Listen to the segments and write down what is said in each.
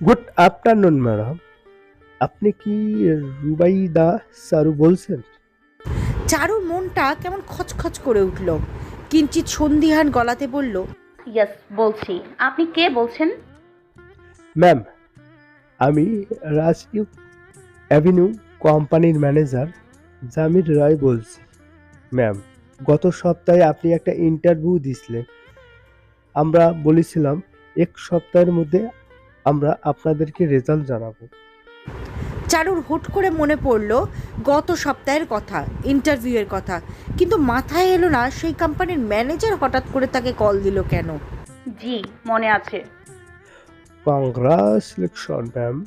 Good afternoon madam আপনি কি রুবাইদা সারু বলছেন? চারু মনটা কেমন খচখচ করে উঠল। কিঞ্চিত সন্দিহান গলাতে বলল ইয়েস বলছি। আপনি কে বলছেন? ম্যাম আমি রাজইউ অ্যাভিনিউ কোম্পানির ম্যানেজার জামির রায় বলছি। ম্যাম গত সপ্তাহে আপনি একটা ইন্টারভিউ দিছিলেন। আমরা বলেছিলাম এক সপ্তাহের মধ্যে আমরা আপনাদেরকে রেজাল্ট জানাব। চারুর হুট করে মনে পড়ল গত সপ্তাহের কথা ইন্টারভিউয়ের কথা। কিন্তু মাথায় এলো না সেই কোম্পানির ম্যানেজার হঠাৎ করে তাকে কল দিল কেন? জি মনে আছে। কংগ্রাচুলেশন ম্যাম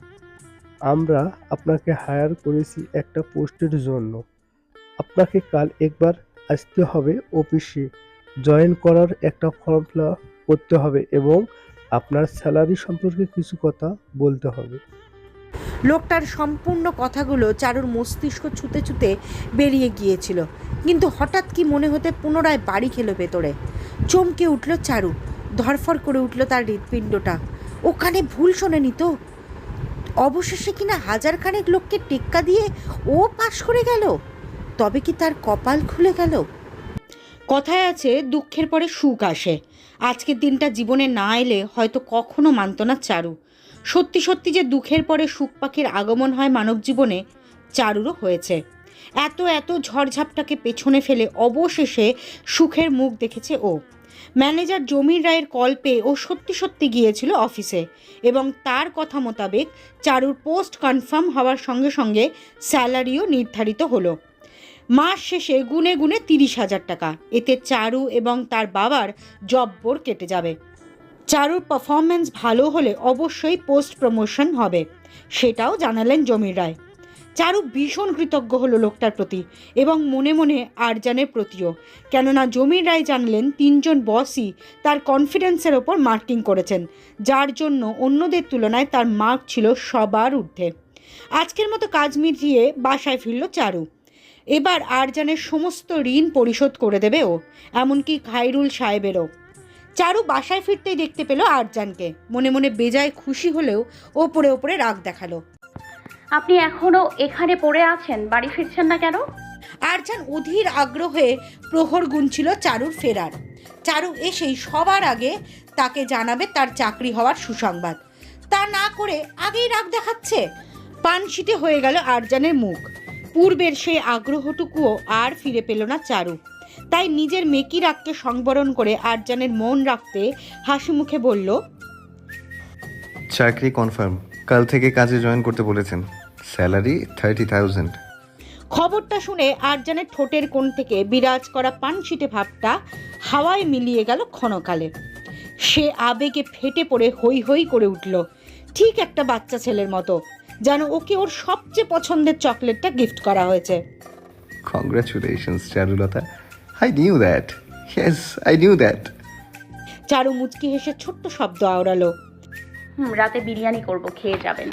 আমরা আপনাকে হায়ার করেছি একটা পোস্টের জন্য। আপনাকে কাল একবার আসতে হবে অফিসে জয়েন করার একটা ফর্ম ফিল করতে হবে এবং আপনার স্যালারি সম্পর্কে কিছু কথা বলতে হবে। লোকটার সম্পূর্ণ কথাগুলো চারুর মস্তিষ্ক ছুতে ছুতে বেরিয়ে গিয়েছিল। কিন্তু হঠাৎ কি মনে হতে পুনরায় বাড়ি খেলো ভেতরে? চমকে উঠল চারু। ধরফর করে উঠল তার হৃৎপিণ্ডটা। ওখানে ভুল শোনেনি তো? অবশেষে কিনা হাজার খানেক লোককে টেক্কা দিয়ে ও পাশ করে গেল? তবে কি তার কপাল খুলে গেল? কথায় আছে, দুঃখের পরে সুখ আসে। আজকের দিনটা জীবনে না এলে হয়তো কখনো মানত না চারু। সত্যি সত্যি যে দুঃখের পরে সুখ পাখির আগমন হয় মানব জীবনে, চারুরও হয়েছে। এত এত ঝড়ঝাপটাকে পেছনে ফেলে অবশেষে সুখের মুখ দেখেছে ও। ম্যানেজার জমির রায়ের কল পেয়ে ও সত্যি সত্যি গিয়েছিল অফিসে এবং তার কথা মোতাবেক চারুর পোস্ট কনফার্ম হওয়ার সঙ্গে সঙ্গে স্যালারিও নির্ধারিত হলো। মাস শেষে গুনে গুনে তিরিশ হাজার টাকা। এতে চারু এবং তার বাবার জব্বর কেটে যাবে। চারুর পারফরমেন্স ভালো হলে অবশ্যই পোস্ট প্রমোশন হবে, সেটাও জানালেন জমির রায়। চারু ভীষণ কৃতজ্ঞ হলো লোকটার প্রতি এবং মনে মনে আরজানের প্রতিও। কেননা জমির রায় জানলেন, তিনজন বসই তার কনফিডেন্সের ওপর মার্কিং করেছেন, যার জন্য অন্যদের তুলনায় তার মার্ক ছিল সবার ঊর্ধ্বে। আজকের মতো কাজ মিটিয়ে বাসায় ফিরল চারু। এবার আরজানের সমস্ত ঋণ পরিশোধ করে দেবে ও এমনকি খাইরুল সাহেবেরও। চারু বাসায় ফিরতেই দেখতে পেল আরজানকে। মনে মনে বেজায় খুশি হলেও ওপরে ওপরে রাগ দেখাল। আপনি এখনও এখানে পড়ে আছেন? বাড়ি ফিরছেন না কেন? আরজান অধীর আগ্রহে প্রহর গুনছিল চারুর ফেরার। চারু এসেই সবার আগে তাকে জানাবে তার চাকরি হওয়ার সুসংবাদ। তা না করে আগেই রাগ দেখাচ্ছে? পানশিটে হয়ে গেল আরজানের মুখ। পূর্বের সেই আগ্রহটুকুও আর ফিরে পেল না চারু। তাই নিজের মেকি রাগকে সংবরণ করে আরজানের মন রাখতে হাসি মুখে বলল চাকরি কনফার্ম। কাল থেকে কাজে জয়েন করতে বলেছেন। Salary thirty thousand. খবরটা শুনে আরজানের ঠোঁটের কোণ থেকে বিরাজ করা পানশিটে ভাবটা হাওয়ায় মিলিয়ে গেল ক্ষণকালে। সে আবেগে ফেটে পড়ে হই হই করে উঠল। ঠিক একটা বাচ্চা ছেলের মতো। যেন ওকে ওর সবচেয়ে পছন্দের চকলেটটা গিফট করা হয়েছে। Congratulations Charulata. I knew that yes I knew that Charu মুচকি হেসে ছোট্ট শব্দ আওড়ালো। হুম রাতে বিরিয়ানি করব খেয়ে যাবেন।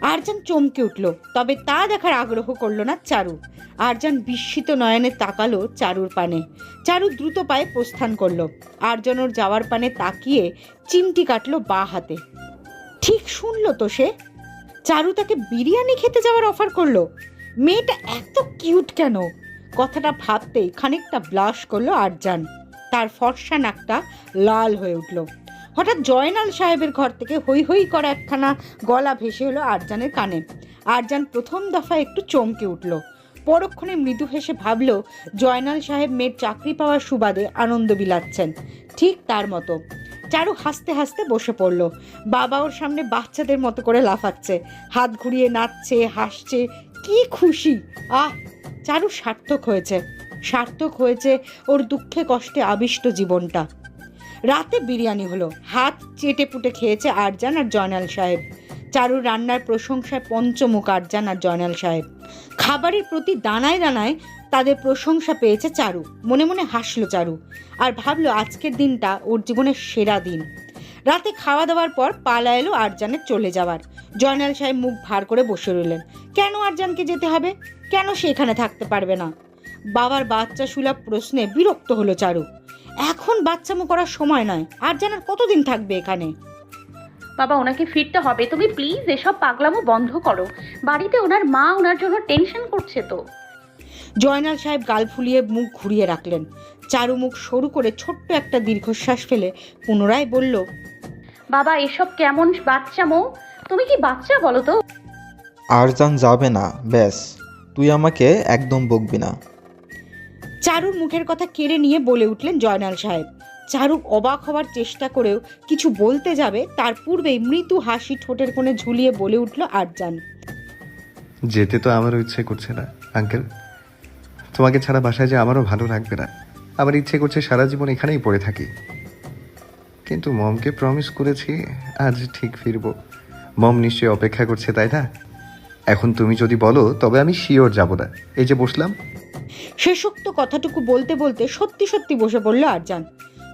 আরজান চমকে উঠল তবে তা দেখার আগ্রহ করল না চারু। আরজান বিস্মিত নয়নে তাকালো চারুর পানে। চারু দ্রুত পায়ে প্রস্থান করল। আরজন ওর যাওয়ার পানে তাকিয়ে চিমটি কাটলো বা হাতে। ঠিক শুনলো তো সে? চারু তাকে বিরিয়ানি খেতে যাওয়ার অফার করল। মেয়েটা এত কিউট কেন? কথাটা ভাবতেই খানিকটা ব্লাশ করল আরজান। তার ফর্সা নাকটা লাল হয়ে উঠল। হঠাৎ জয়নাল সাহেবের ঘর থেকে হই হই করা একখানা গলা ভেসে হলো আরজানের কানে। আরজান প্রথম দফা একটু চমকে উঠল। পরক্ষণে মৃদু হেসে ভাবল, জয়নাল সাহেব মেয়ের চাকরি পাওয়ার সুবাদে আনন্দ বিলাচ্ছেন। ঠিক তার মতো। চারু হাসতে হাসতে বসে পড়ল। বাবা ওর সামনে বাচ্চাদের মতো করে লাফাচ্ছে। হাত ঘুরিয়ে নাচছে, হাসছে। কি খুশি! আহ, চারু সার্থক হয়েছে। সার্থক হয়েছে ওর দুঃখে কষ্টে আবিষ্ট জীবনটা। রাতে বিরিয়ানি হলো। হাত চেটে পুটে খেয়েছে আরজান আর জয়নাল সাহেব। চারু রান্নার প্রশংসায় পঞ্চমুখ আরজান আর জয়নাল সাহেব। খাবারের প্রতি দানায় দানায় তাদের প্রশংসা পেয়েছে চারু। মনে মনে হাসলো চারু আর ভাবলো আজকের দিনটা ওর জীবনের সেরা দিন। রাতে খাওয়া দাওয়ার পর পালা এলো আরজানের চলে যাওয়ার। জয়নাল সাহেব মুখ ভার করে বসে রইলেন। কেন আরজানকে যেতে হবে? কেন সে এখানে থাকতে পারবে না? বাবার বাচ্চা সুলভ প্রশ্নে বিরক্ত হলো চারু। এখন বাচ্চামো করার সময় নয়। আর জানার কতদিন থাকবে এখানে? বাবা, ওনাকে ফিরতে হবে। তুমি প্লিজ এসব পাগলামো বন্ধ করো। বাড়িতে ওনার মা, ওনার জন্য টেনশন করছে তো। জয়নাল সাহেব গাল ফুলিয়ে মুখ ঘুরিয়ে রাখলেন। চারু মুখ সরু করে ছোট্ট একটা দীর্ঘশ্বাস ফেলে পুনরায় বলল বাবা এসব কেমন বাচ্চামো তুমি কি বাচ্চা বলো তো? আরজান যাবে না ব্যাস। তুই আমাকে একদম বকবি না। চারুর মুখের কথা কেড়ে নিয়ে বলে উঠলেন জয়নাল সাহেব। চারু অবাক হওয়ার চেষ্টা করেও কিছু বলতে যাবে তার পূর্বেই মৃদু হাসি ঠোঁটের কোণে ঝুলিয়ে বলে উঠল আরজান। যেতে তো আমারও ইচ্ছে করছে না আঙ্কেল। তোমাকে ছাড়া বাসায় যে আমারও ভালো লাগবে না। আমার ইচ্ছে করছে সারা জীবন এখানেই পড়ে থাকি। কিন্তু মমকে প্রমিস করেছি আজ ঠিক ফিরবো। মম নিশ্চয়ই অপেক্ষা করছে তাই না? এখন তুমি যদি বলো তবে আমি শিওর যাব না। এই যে বসলাম। শেষোক্ত কথাটুকু বলতে বলতে সত্যি সত্যি বসে পড়ল আরজান।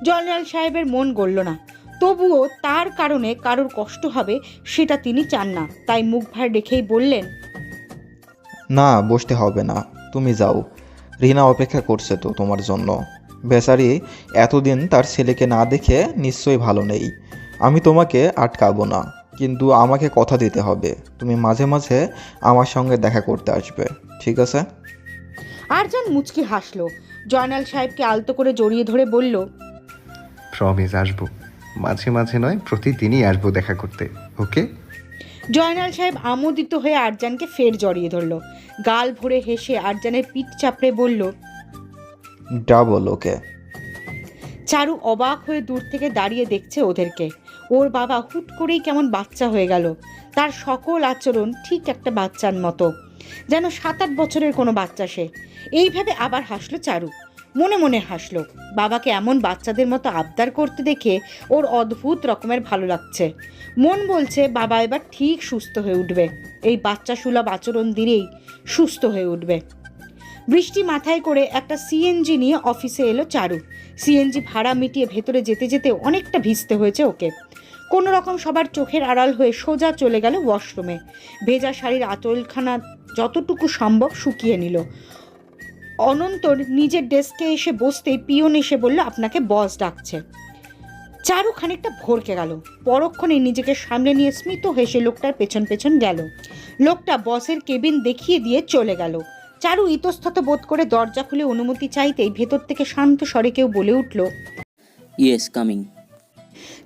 জয়নাল সাহেবের মন গড়ল না। তবুও তার কারণে কারোর কষ্ট হবে সেটা তিনি চান না। তাই মুখ ভার রেখেই বললেন না বসতে হবে না। তুমি যাও। রিনা অপেক্ষা করছে তো তোমার জন্য। বেচারি এতদিন তার ছেলেকে না দেখে নিশ্চয়ই ভালো নেই। আমি তোমাকে আটকাবো না কিন্তু আমাকে কথা দিতে হবে। তুমি মাঝে মাঝে আমার সঙ্গে দেখা করতে আসবে ঠিক আছে? আর আরজান মুচকি হাসলো। জয়নাল সাহেবকে আলতো করে জড়িয়ে ধরে বলল প্রমিস আসব। মাঝে মাঝে নয় প্রতিদিনই আসব দেখা করতে ওকে? জয়নাল সাহেব আমোদিত হয়ে আরজানকে ফের জড়িয়ে ধরলো। গাল ভরে হেসে আরজানের পিঠ চাপড়ে বলল ডাবল ওকে। চারু অবাক হয়ে দূর থেকে দাঁড়িয়ে দেখছে ওদেরকে। ওর বাবা হুট করেই কেমন বাচ্চা হয়ে গেল। তার সকল আচরণ ঠিক একটা বাচ্চার মতো। যেন সাত আট বছরের কোনো বাচ্চা সে। এইভাবে আবার হাসলো চারু। মনে মনে হাসলো। বাবাকে এমন বাচ্চাদের মতো আবদার করতে দেখে ওর অদ্ভুত রকমের ভালো লাগছে। মন বলছে, বাবা এবার ঠিক সুস্থ হয়ে উঠবে। এই বাচ্চা সুলভ আচরণ দিলেই সুস্থ হয়ে উঠবে। বৃষ্টি মাথায় করে একটা সিএনজি নিয়ে অফিসে এলো চারু। সিএনজি ভাড়া মিটিয়ে ভেতরে যেতে যেতে অনেকটা ভিজতে হয়েছে ওকে। কোনো রকম সবার চোখের আড়াল হয়ে সোজা চলে গেল ওয়াশরুমে। ভেজা শাড়ির আঁচলখানা যতটুকু সম্ভব শুকিয়ে নিল। অনন্তর নিজের ডেস্কে এসে বসতেই পিয়ন এসে বলল আপনাকে বস ডাকছে। চারু খানিকটা ভরকে গেল। পরক্ষণে নিজেকে সামলে নিয়ে স্মিত হেসে লোকটার পেছন পেছন গেল। লোকটা বসের কেবিন দেখিয়ে দিয়ে চলে গেল। চারু ইতস্তত বোধ করে দরজা খুলে অনুমতি চাইতেই ভেতর থেকে শান্ত স্বরে কেউ বলে উঠল ইয়েস কামিং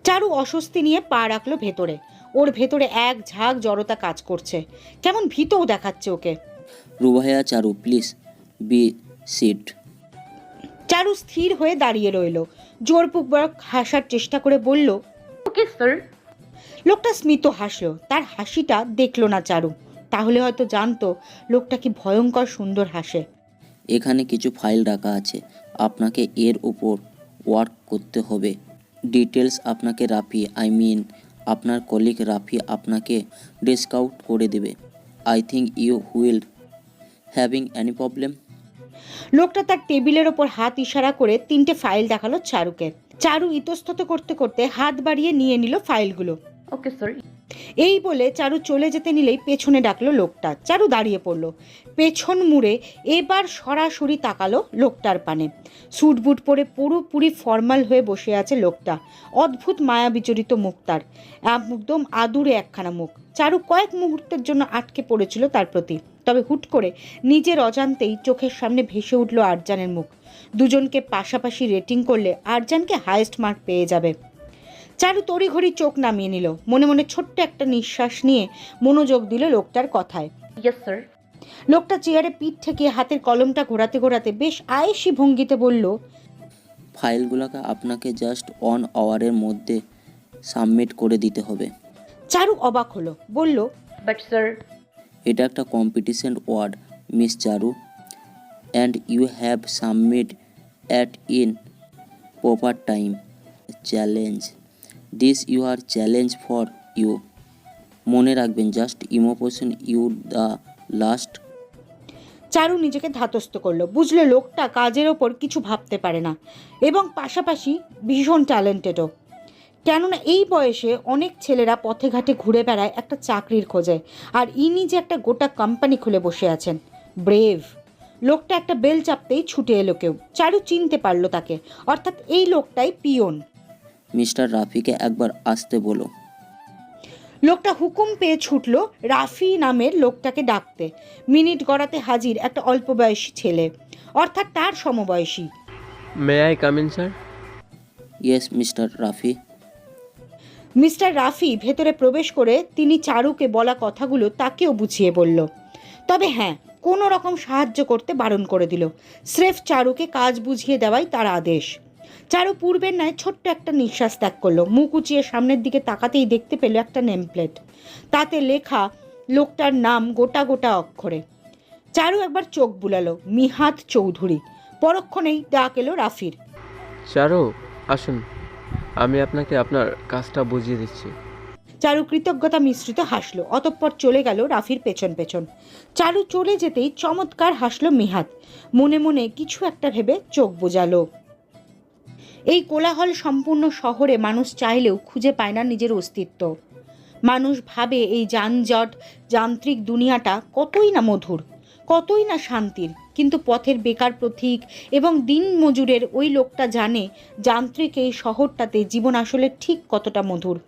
চারু অস্বস্তি নিয়ে পা রাখল ভেতরে। ওর ভেতরে এক ঝাঁক জড়তা কাজ করছে। কেমন ভীতও দেখাচ্ছে ওকে। Rubaiya Charu please be seat. Charu স্থির হয়ে দাঁড়িয়ে রইল। জোরপূর্বক হাসার চেষ্টা করে বলল ওকে স্যার লোকটা স্মিত হাসলো। তার হাসিটা দেখল না চারু। তাহলে হয়তো জানতো লোকটা কি ভয়ঙ্কর সুন্দর হাসে। এখানে কিছু ফাইল রাখা আছে। আপনাকে এর উপর ওয়ার্ক করতে হবে। ডিটেলস আপনাকে রাফি আই মিন আপনার কলিগ রাফি আপনাকে ডিসকাউন্ট করে দেবে। I think you will having any problem. লোকটা তার টেবিলের ওপর হাত ইশারা করে তিনটে ফাইল দেখাল চারুকে। চারু ইতস্তত করতে করতে হাত বাড়িয়ে নিয়ে নিল ফাইলগুলো। ওকে স্যার এই বলে চারু চলে যেতে নিলেই পেছনে ডাকলো লোকটা। চারু দাঁড়িয়ে পড়ল। পেছন মুড়ে এবার সরাসরি তাকালো লোকটার পানে। স্যুট বুট পরে পুরোপুরি ফর্মাল হয়ে বসে আছে লোকটা। অদ্ভুত মায়া বিচরিত মুখ তার। একদম আদুরে একখানা মুখ। চারু কয়েক মুহূর্তের জন্য আটকে পড়েছিল তার প্রতি। তবে হুট করে নিজের অজান্তেই চোখের সামনে ভেসে উঠল আরজানের মুখ। দুজনকে পাশাপাশি রেটিং করলে আরজানকে হায়েস্ট মার্ক পেয়ে যাবে। চারু তড়িঘড়ি চোখ নামিয়ে নিল। মনে মনে ছোট্ট একটা নিঃশ্বাস নিয়ে মনোযোগ দিল লোকটার কথায়। ইয়েস স্যার লোকটা চেয়ারে পিঠ থেকে হাতের কলমটা ঘোরাতে ঘোরাতে বেশ আয়েসি ভঙ্গিতে বলল ফাইলগুলোকে আপনাকে জাস্ট অন আওয়ারের মধ্যে সাবমিট করে দিতে হবে। চারু অবাক হলো বলল বাট স্যার এটা একটা competition world miss Charu and you have submit at in proper time challenge this you are challenge for you মনে রাখবেন just imposition you the last Charu নিজেকে ধাতস্থ করল। বুঝলো লোকটা কাজের ওপর কিছু ভাবতে পারে না এবং পাশাপাশি ভীষণ ট্যালেন্টেডও কেননা এই বয়সে অনেক ছেলেরা পথে ঘাটে ঘুরে বেড়ায় একটা চাকরির খোঁজে আর ইনি যে একটা গোটা কোম্পানি খুলে বসে আছেন ব্রেভ লোকটা একটা বেল চাপতেই ছুটে এলো কেউ। চারু চিনতে পারল তাকে। অর্থাৎ এই লোকটাই পিয়ন মিস্টার রাফিকে একবার আসতে বলো। লোকটা হুকুম পেয়ে ছুটল রাফি নামের লোকটাকে ডাকতে। মিনিট গড়াতে হাজির একটা অল্প বয়সী ছেলে। অর্থাৎ তার সমবয়সী। May I come in sir yes mister Rafi. Mister Rafi ভেতরে প্রবেশ করে তিনি চারুকে বলা কথাগুলো তাকেও বুঝিয়ে বলল। তবে হ্যাঁ কোনো রকম সাহায্য করতে বারণ করে দিল। স্রেফ চারুকে কাজ বুঝিয়ে দেওয়াই তার আদেশ। চারু পূর্বের ন্যায় ছোট্ট একটা নিঃশ্বাস ত্যাগ করল। মুখ উঁচিয়ে সামনের দিকে তাকাতেই দেখতে পেল একটা নেমপ্লেট। তাতে লেখা লোকটার নাম গোটা গোটা অক্ষরে। চারু একবার চোখ বুলালো মিহাত চৌধুরী। পরক্ষণেই ডাক এলো রাফির। চারু আসুন। আমি আপনাকে আপনার কাজটা বুঝিয়ে দিচ্ছি। চারু কৃতজ্ঞতা মিশ্রিত হাসলো অতঃপর চলে গেল রাফির পেছন পেছন। চারু চলে যেতেই চমৎকার হাসলো মিহাত। মনে মনে কিছু একটা ভেবে চোখ বোঝালো এই কোলাহল সম্পূর্ণ শহরে মানুষ চাইলেও খুঁজে পায় না নিজের অস্তিত্ব। মানুষ ভাবে এই যানজট, যান্ত্রিক দুনিয়াটা কতই না মধুর, কতই না শান্তির, কিন্তু পথের বেকার প্রতীক এবং দিন মজুরের ওই লোকটা জানে যান্ত্রিক এই শহরটাতে জীবন আসলে ঠিক কতটা মধুর।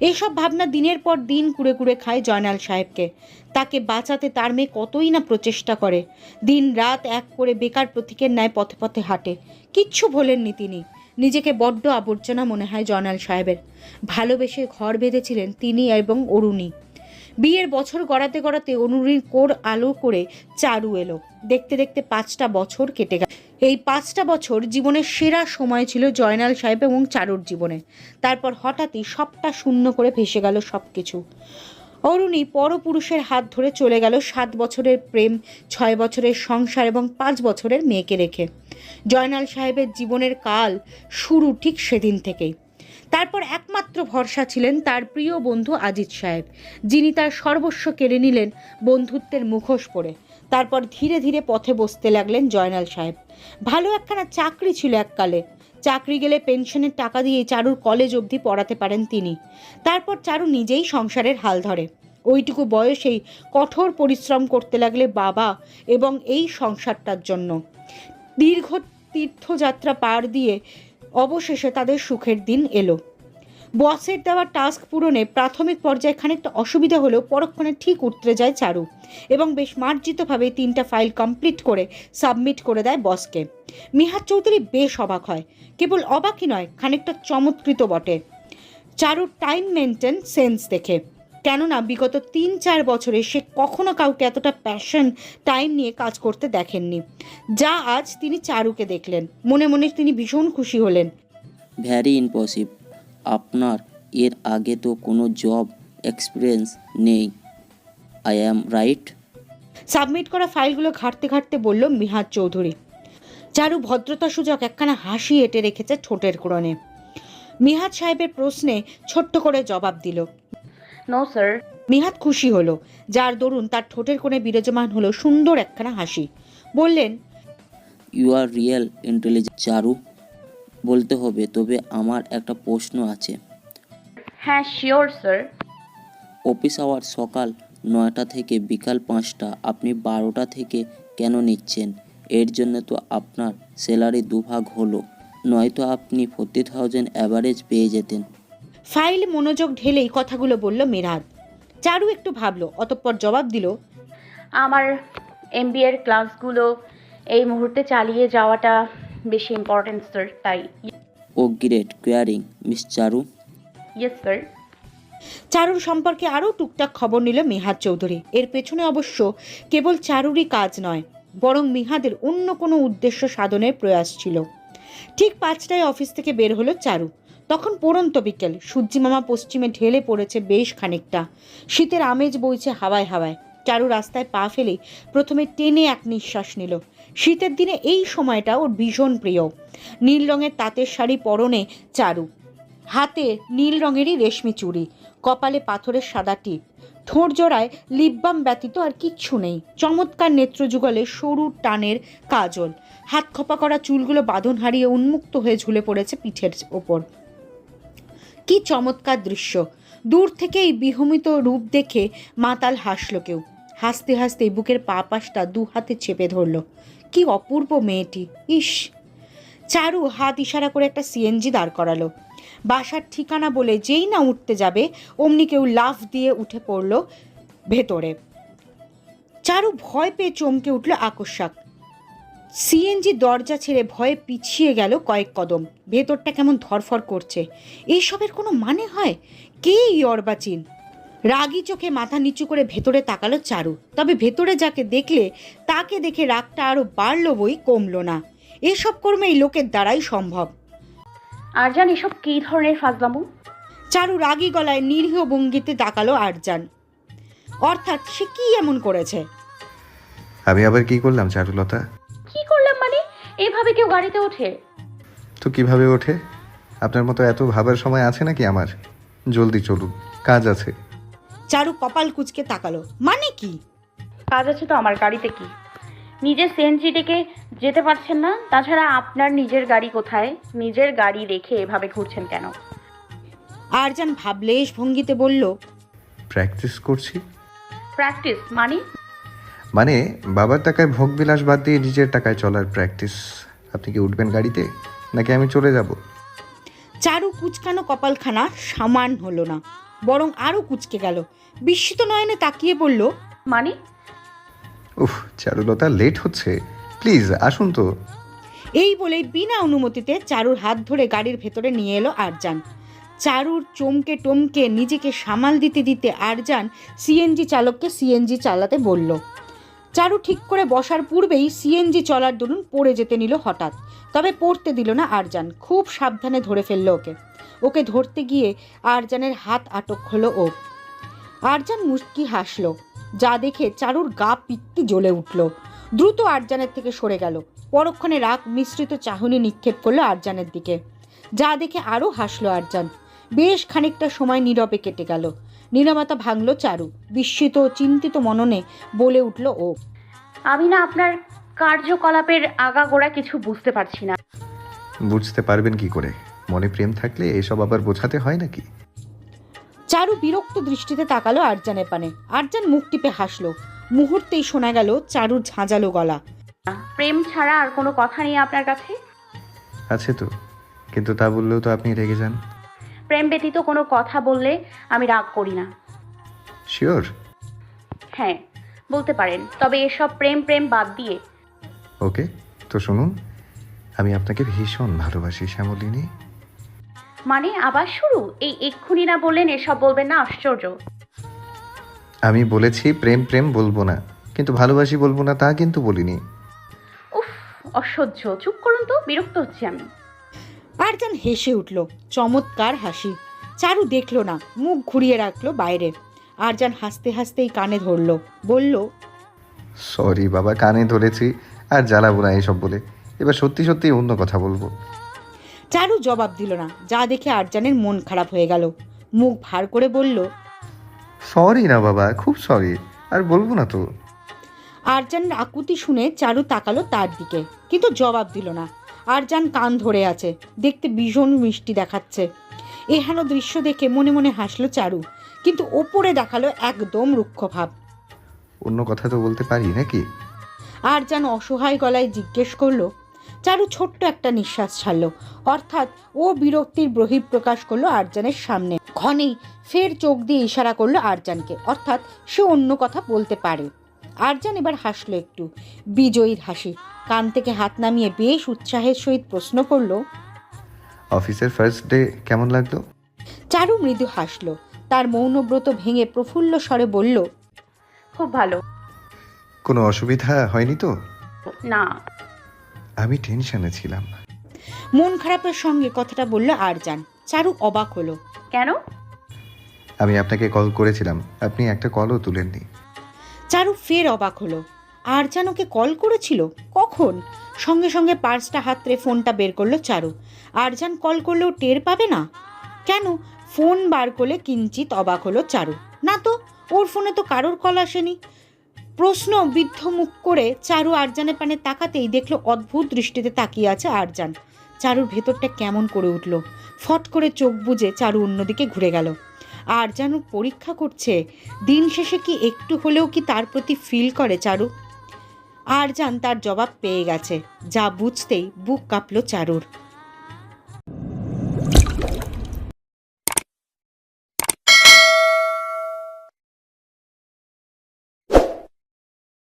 এইসব ভাবনা দিনের পর দিন কুড়ে কুড়ে খায় জয়নাল সাহেবকে। তাকে বাঁচাতে তার মেয়ে কতই না প্রচেষ্টা করে। দিন রাত এক করে বেকার প্রতীকের ন্যায় পথে পথে হাঁটে। কিচ্ছু ভোলেননি তিনি। নিজেকে বড্ড আবর্জনা মনে হয় জয়নাল সাহেবের। ভালোবেসে ঘর বেঁধেছিলেন তিনি এবং অরুণী। বিয়ের বছর গড়াতে গড়াতে অনুরীর কোর আলো করে চারু এলো। দেখতে দেখতে পাঁচটা বছর কেটে গেল। এই পাঁচটা বছর জীবনের সেরা সময় ছিল জয়নাল সাহেব এবং চারুর জীবনে। তারপর হঠাৎই সবটা শূন্য করে ভেসে গেল সব কিছু অরুণী পরপুরুষের হাত ধরে চলে গেল সাত বছরের প্রেম, ছয় বছরের সংসার এবং পাঁচ বছরের মেয়েকে রেখে। জয়নাল সাহেবের জীবনের কাল শুরু ঠিক সেদিন থেকেই। তারপর একমাত্র ভরসা ছিলেন তার প্রিয় বন্ধু আজিজ সাহেব, যিনি তার সর্বস্ব কেড়ে নিলেন বন্ধুত্বের মুখোশ পরে। তারপর ধীরে ধীরে পথে বসতে লাগলেন জয়নাল সাহেব। ভালো একখানা চাকরি ছিল এককালে চাকরি গেলে পেনশনের টাকা দিয়ে চারুর কলেজ অবধি পড়াতে পারেন তিনি। তারপর চারু নিজেই সংসারের হাল ধরে। ওইটুকু বয়সেই কঠোর পরিশ্রম করতে লাগলে বাবা এবং এই সংসারটার জন্য। দীর্ঘ তীর্থযাত্রা পার দিয়ে অবশেষে তাদের সুখের দিন এলো। বসের দেওয়া টাস্ক পূরণে প্রাথমিক পর্যায়ে খানিকটা অসুবিধা হলেও পরক্ষণে ঠিক উতরে যায় চারু এবং বেশ মার্জিতভাবে তিনটা ফাইল কমপ্লিট করে সাবমিট করে দেয় বসকে। মিহার চৌধুরী বেশ অবাক হয়। কেবল অবাকই নয়, খানিকটা চমৎকৃত বটে। চারুর টাইম মেনটেন সেন্স দেখে। কেননা বিগত তিন চার বছরে সে কখনো কাউকে এতটা প্যাশন টাইম নিয়ে কাজ করতে দেখেননি। যা আজ তিনি চারুকে দেখলেন। মনে মনে তিনি ভীষণ খুশি হলেন। ভ্যারি ইম্পসিব আপনার এর আগে তো কোনো জব এক্সপিরিয়েন্স নেই। আই অ্যাম রাইট সাবমিট করা ফাইলগুলো ঘাঁটতে ঘাঁটতে বলল মিহাদ চৌধুরী। চারু ভদ্রতা সূচক একখানা হাসি এঁটে রেখেছে ঠোঁটের কোণে। মিহাদ সাহেবের প্রশ্নে ছোট্ট করে জবাব দিল। নো স্যার মিহাদ খুশি হলো। যার দরুন তার ঠোঁটের কোণে বিরাজমান হলো সুন্দর একখানা হাসি। বললেন you are real intelligent Charu. বলতে হবে তবে আমার একটা প্রশ্ন আছে। হ্যাঁ শিওর স্যার অফিস আওয়ার সকাল নয়টা থেকে বিকাল পাঁচটা আপনি বারোটা থেকে কেন নিচ্ছেন? এর জন্য তো আপনার স্যালারি দুভাগ হলো নয়তো আপনি ফোর্টি থাউজেন্ড অ্যাভারেজ পেয়ে যেতেন। ফাইল মনোযোগ ঢেলেই কথাগুলো বলল মিরাদ। চারু একটু ভাবলো অতঃপর জবাব দিল আমার এমবিএর ক্লাসগুলো এই মুহূর্তে চালিয়ে যাওয়াটা বেশি ইম্পর্টেন্ট স্যার তাই ও great querying miss Charu. Yes sir চারুর সম্পর্কে আরও টুকটাক খবর নিল মিহাদ চৌধুরী। এর পেছনে অবশ্য কেবল চারুরই কাজ নয় বরং মিহাদের অন্য কোনো উদ্দেশ্য সাধনের প্রয়াস ছিল। ঠিক পাঁচটায় অফিস থেকে বের হলো চারু। তখন পড়ন্ত বিকেল সূর্যিমামা পশ্চিমে ঢেলে পড়েছে বেশ খানিকটা। শীতের আমেজ বইছে হাওয়ায় হাওয়ায়। চারু রাস্তায় পা ফেলেই প্রথমে টেনে এক নিঃশ্বাস নিল। শীতের দিনে এই সময়টা ওর ভীষণ প্রিয়। নীল রঙের তাঁতের শাড়ি পরনে চারু। হাতে নীল রঙেরই রেশমি চুড়ি, কপালে পাথরের সাদা টিপ। ঠোঁট জোড়ায় লিপবাম ব্যতীত আর কিচ্ছু নেই। চমৎকার নেত্রযুগলে সরু টানের কাজল। হাত খপা করা চুলগুলো বাঁধন হারিয়ে উন্মুক্ত হয়ে ঝুলে পড়েছে পিঠের ওপর। কি চমৎকার দৃশ্য। দূর থেকে এই বিহমিত রূপ দেখে মাতাল হাসল কেউ। হাসতে হাসতে বুকের পা পাশটা দু হাতে চেপে ধরল। কি অপূর্ব মেয়েটি। ইস। চারু হাত ইশারা করে একটা সিএনজি দাঁড় করালো। বাসার ঠিকানা বলে যেই না উঠতে যাবে, অমনি কেউ লাফ দিয়ে উঠে পড়ল ভেতরে। চারু ভয় পেয়ে চমকে উঠল আকস্মাক। সিএনজি দরজা ছেড়ে ভয়ে পিছিয়ে গেল কয়েক কদম। ভেতরটা কেমন ধরফর করছে। এইসবের কোনো মানে হয়? কে এই অর্বাচীন? রাগী চোখে মাথা নিচু করে ভেতরে তাকালো চারু। তবে ভেতরে যাকে দেখলে তাকে দেখে রাগটা আরও বাড়লো বই কমলো না। এসব কর্মে এই লোকের দ্বারাই সম্ভব। আরজান এসব কী ধরনের ফাজলামু? চারু রাগী গলায় নিরীহ ভঙ্গিতে তাকালো আরজান। অর্থাৎ সে কি এমন করেছে? আমি আবার কি করলাম চারুলতা কি করলাম মানে? এইভাবে কেউ গাড়িতে ওঠে? তো কীভাবে ওঠে? আপনার মতো এত ভাবার সময় আছে নাকি আমার? জলদি চলুন কাজ আছে। চারু কপাল কুচকে তাকালো। মানে কি? কাজ আছে তো আমার গাড়িতে কি? নিজের সিএনজি ডেকে যেতে পারছেন না? তাছাড়া আপনার নিজের গাড়ি কোথায়? নিজের গাড়ি রেখে এভাবে ঘুরছেন কেন? আরজান ভাবলেশ ভঙ্গিতে বলল প্র্যাকটিস করছি। প্র্যাকটিস? মানে? মানে বাবার টাকায় ভোগ ভোগবিলাস বাদ দিয়ে নিজের টাকায় চলার প্র্যাকটিস। আপনি কি উঠবেন গাড়িতে? নাকি আমি চলে যাব? চারু কুচকানো কপালখানা সামান হলো না। বরং আরও কুচকে গেল। বিস্মিত নয়নে তাকিয়ে বলল মানে? উফ চারুলতা লেট হচ্ছে। প্লিজ আসুন তো। এই বলেই বিনা অনুমতিতে চারুর হাত ধরে গাড়ির ভেতরে নিয়ে এলো আরজান। চারুর চমকে টমকে নিজেকে সামাল দিতে দিতে আরজান সিএনজি চালককে সিএনজি চালাতে বলল। চারু ঠিক করে বসার পূর্বেই সিএনজি চলার দরুন পড়ে যেতে নিল হঠাৎ। তবে পড়তে দিল না আরজান খুব সাবধানে ধরে ফেলল ওকে। ওকে ধরতে গিয়ে আরজানের হাত আটক হলো ও। আরজান মুস্কি হাসলো যা দেখে চারুর গা পিত্তি জ্বলে উঠল। দ্রুত আরজানের থেকে সরে গেল। পরক্ষণে রাগ মিশ্রিত চাহনি নিক্ষেপ করল আরজানের দিকে। যা দেখে আরও হাসলো আরজান। বেশ খানিকটা সময় নীরবে কেটে গেল। নীরবতা ভাঙল চারু। বিস্মিত ও চিন্তিত মননে বলে উঠল ও। আমি না আপনার কার্যকলাপের আগাগোড়া কিছু বুঝতে পারছি না। বুঝতে পারবেন কি করে? মনে প্রেম থাকলে এসব আবার বোঝাতে হয় নাকি? চারু বিরক্ত দৃষ্টিতে তাকালো আরজানের পানে। আরজান মুখ টিপে হাসলো। মুহূর্তেই শোনা গেল চারুর ঝাঁঝালো গলা। প্রেম ছাড়া আর কোনো কথা নেই আপনার কাছে? আছে তো। কিন্তু তা বললেও তো আপনি রেগে যান। প্রেম ব্যতীত কোনো কথা বললে আমি রাগ করি না। শিওর? হ্যাঁ বলতে পারেন। তবে এসব প্রেম প্রেম বাদ দিয়ে। ওকে তো শুনুন আমি আপনাকে ভীষণ ভালোবাসি শ্যামলিনী। মানে আবার শুরু? এই এক্ষুনি না বললেন এসব বলবেন না আশ্চর্য। আমি বলেছি প্রেম প্রেম বলব না। কিন্তু ভালোবাসি বলব না তা কিন্তু বলিনি। উফ অসহ্য। চুপ করুন তো বিরক্ত হচ্ছি আমি। আরজান হেসে উঠল চমৎকার হাসি। চারু দেখল না মুখ ঘুরিয়ে রাখল বাইরে। আরজান হাসতে হাসতেই কানে ধরলো বলল সরি বাবা কানে ধরেছি আর জ্বালাবো না এসব বলে। এবার সত্যি সত্যি অন্য কথা বলব। চারু জবাব দিল না। যা দেখে আরজানের মন খারাপ হয়ে গেল। মুখ ভার করে বলল সরি না বাবা খুব সরি আর বলব না তো। আরজানের আকুতি শুনে চারু তাকালো তার দিকে কিন্তু জবাব দিল না। আরজান কান ধরে আছে দেখতে ভীষণ মিষ্টি দেখাচ্ছে। এহেন দৃশ্য দেখে মনে মনে হাসলো চারু কিন্তু ওপরে দেখাল একদম রুক্ষ ভাব। অন্য কথা তো বলতে পারি নাকি? আরজান অসহায় গলায় জিজ্ঞেস করল চারু ছোট্ট একটা নিঃশ্বাস ছাড়লো। অর্থাৎ ও বিরক্তির বহিঃপ্রকাশ করল আরজানের সামনে। ক্ষণেই ফের চোখ দিয়ে ইশারা করল আরজানকে। অর্থাৎ সে অন্য কথা বলতে পারে। আরজান এবার হাসলো একটু। বিজয়ীর হাসি। কান থেকে হাত নামিয়ে বেশ উৎসাহের সহিত প্রশ্ন করল অফিসের ফার্স্ট ডে কেমন লাগল? চারু মৃদু হাসলো। তার মৌনব্রত ভেঙে প্রফুল্ল স্বরে বলল খুব ভালো। কোনো অসুবিধা হয়নি তো? না। আমি টেনশনে ছিলাম মন খারাপের সঙ্গে কথাটা বলল আরজান। চারু অবাক হলো। কেন? আমি আপনাকে কল করেছিলাম। আপনি একটা কলও তুলেননি। চারু ফের অবাক হলো। আরজান ওকে কল করেছিল? কখন? সঙ্গে সঙ্গে পার্সটা হাতরে ফোনটা বের করল চারু। আরজান কল করলেও টের পাবে না? কেন? ফোন বার করলে কিঞ্চিত অবাক হলো চারু। না তো ওর ফোনে তো কারোর কল আসেনি। প্রশ্ন বিদ্ধ মুখ করে চারু আরজানের পানে তাকাতেই দেখল অদ্ভুত দৃষ্টিতে তাকিয়ে আছে আরজান। চারুর ভেতরটা কেমন করে উঠল। ফট করে চোখ বুজে চারু অন্যদিকে ঘুরে গেল। আর যেন পরীক্ষা করছে, দিন শেষে কি একটু হলেও কি তার প্রতি ফিল করে চারু? আর জান তার জবাব পেয়ে গেছে, যা বুঝতেই বুক কাঁপল চারুর।